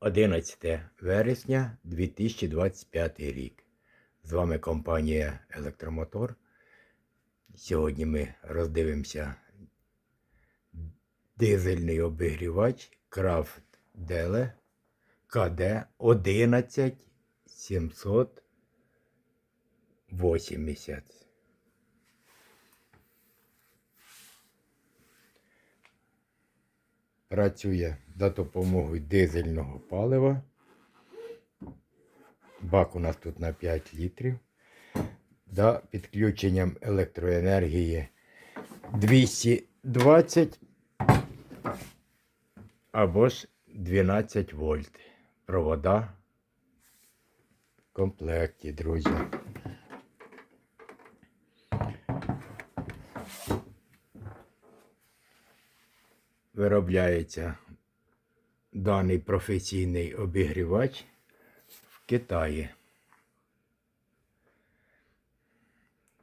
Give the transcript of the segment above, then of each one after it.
11 вересня 2025 рік. З вами компанія Електромотор. Сьогодні ми роздивимося дизельний обігрівач Крафт Деле КД 11780. Працює за допомогою дизельного палива. Бак у нас тут на 5 літрів. За підключенням електроенергії 220 або ж 12 вольт. Провода в комплекті, друзі. Виробляється даний професійний обігрівач в Китаї.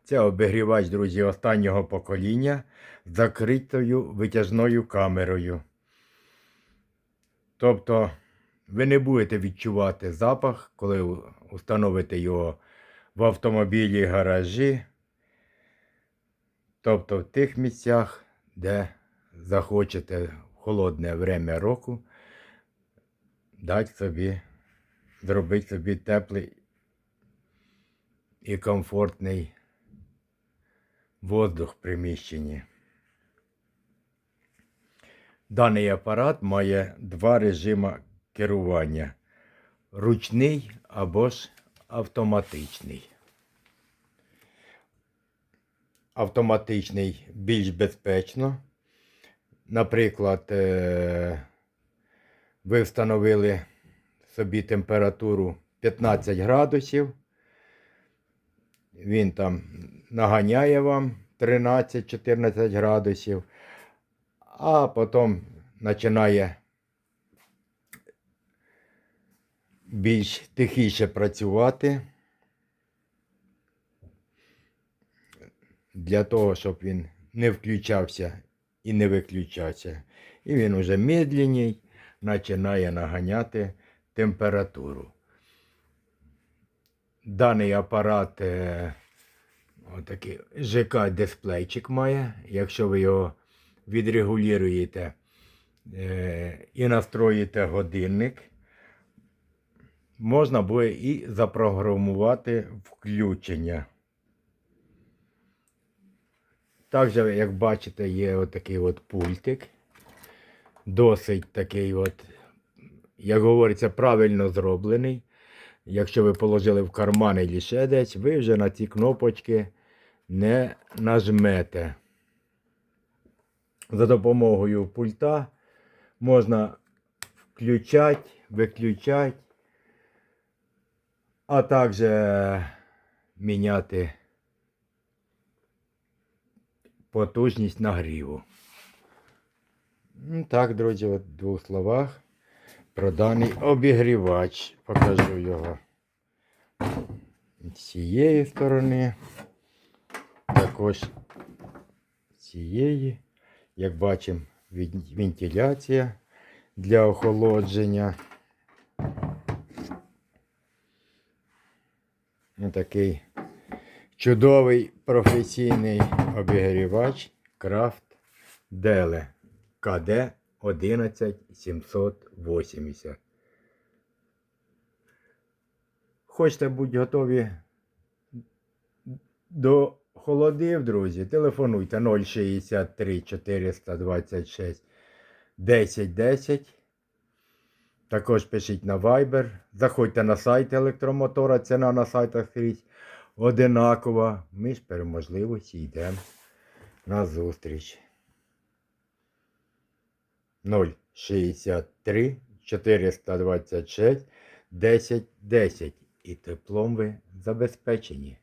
Це обігрівач, друзі, останнього покоління з закритою витяжною камерою. Тобто ви не будете відчувати запах, коли установите його в автомобілі гаражі. Тобто в тих місцях, де захочете в холодне время року дати собі, зробити собі теплий і комфортний воздух в приміщенні. Даний апарат має два режими керування: ручний або ж автоматичний. Автоматичний більш безпечно. Наприклад, е, ви встановили собі температуру 15 градусів. Він там наганяє вам 13-14 градусів, а потім починає більш тихіше працювати. Для того, щоб він не включався і не виключався. І він уже медленній починає наганяти температуру. Даний апарат е, отакий ЖК-дисплейчик має. Якщо ви його відрегулюєте е, і настроїте годинник, можна буде і запрограмувати включення. Також, як бачите, є отакий от пультик. Досить такий от, як говориться, правильно зроблений. Якщо ви положили в карман і ще десь, ви вже на ці кнопочки не нажмете. За допомогою пульта можна включати, виключати, а також міняти потужність нагріву. Ну, Так, друзі, от в двох словах про даний обігрівач. Покажу його з цієї сторони. Також цієї. Як бачимо, вентиляція для охолодження. Ось такий чудовий професійний обігрівач Крафт Деле КД 11780. Хочете бути готові до холодів, друзі? Телефонуйте 063 426 1010. Також пишіть на Viber. Заходьте на сайт електромотора. Ціна на сайтах скрізь одинакова. Ми ж переможливості йдемо на зустріч. 063 426 1010. І теплом ви забезпечені.